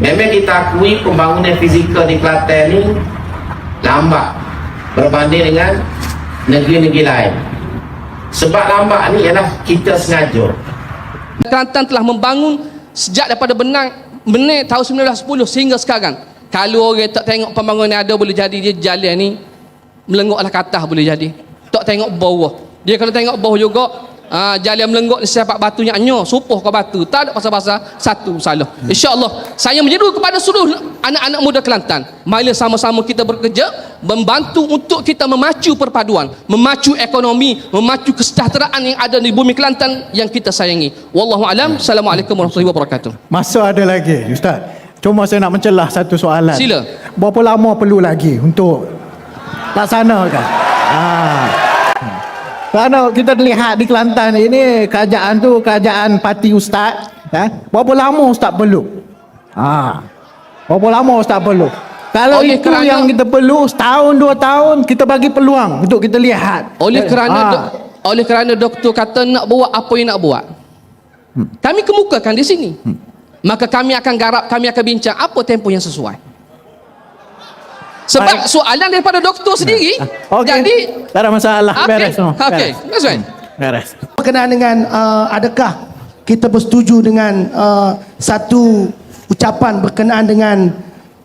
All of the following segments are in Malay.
Memang kita akui pembangunan fizikal di Kelantan ni lambat berbanding dengan negeri-negeri lain. Sebab lambat ni ialah kita sengaja. Kelantan telah membangun sejak daripada benang benar tahun 1910 sehingga sekarang. Kalau orang tak tengok pembangunan ada boleh jadi dia jalan ni melenggok lah ke atas boleh jadi. Tak tengok bawah. Dia kalau tengok bawah juga ah jalan melenggok ni siapa batunya anyo supuh ke batu. Tak ada pasal-pasal satu salah. Insya-Allah saya menyeru kepada seluruh anak-anak muda Kelantan, mari sama-sama kita bekerja membantu untuk kita memacu perpaduan, memacu ekonomi, memacu kesejahteraan yang ada di bumi Kelantan yang kita sayangi. Wallahu alam. Assalamualaikum warahmatullahi wabarakatuh. Masa ada lagi, Ustaz. Cuma saya nak mencelah satu soalan. Sila. Berapa lama perlu lagi untuk laksanakan? Ah. Kerana kita lihat di Kelantan ini kerajaan tu kerajaan parti ustaz, eh? Berapa lama ustaz perlu? Ah. Berapa lama ustaz perlu? Kalau Oleh itu kerana- yang kita perlu setahun dua tahun kita bagi peluang untuk kita lihat. Oleh kerana Ah. dok, oleh kerana doktor kata nak buat apa yang nak buat. Kami kemukakan di sini. Maka kami akan garap, kami akan bincang apa tempoh yang sesuai. Sebab Baik. soalan daripada doktor sendiri. Okey. Jadi tak ada masalah. Okey. Beres semua. Okey. Beres. That's right. Beres. berkenaan dengan uh, adakah kita bersetuju dengan uh, satu ucapan berkenaan dengan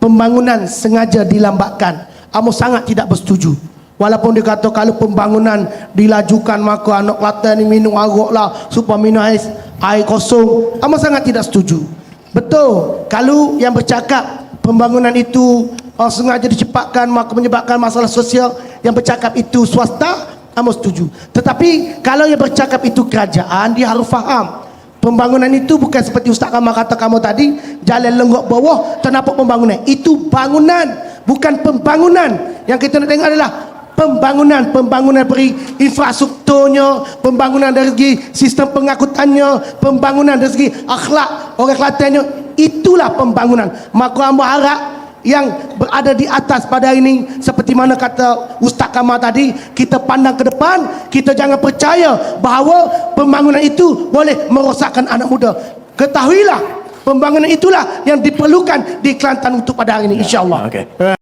pembangunan sengaja dilambatkan Amos sangat tidak bersetuju walaupun dia kata kalau pembangunan dilajukan maka anak Kelantan ni minum arak lah supaya minum air, air kosong Amos sangat tidak setuju betul kalau yang bercakap pembangunan itu uh, sengaja dicepatkan maka menyebabkan masalah sosial yang bercakap itu swasta Amos setuju. Tetapi kalau yang bercakap itu kerajaan, dia harus faham. Pembangunan itu bukan seperti Ustaz Kamal kata kamu tadi, jalan lenggok bawah, ternampak pembangunan. Itu bangunan, bukan pembangunan. Yang kita nak tengok adalah pembangunan, pembangunan dari infrastrukturnya, pembangunan dari segi sistem pengangkutannya, pembangunan dari segi akhlak orang Kelantannya. Itulah pembangunan. Maka Amba harap yang berada di atas pada hari ini seperti mana kata Ustaz Kamal tadi kita pandang ke depan kita jangan percaya bahawa pembangunan itu boleh merosakkan anak muda. Ketahuilah pembangunan itulah yang diperlukan di Kelantan untuk pada hari ini insyaallah. Okey.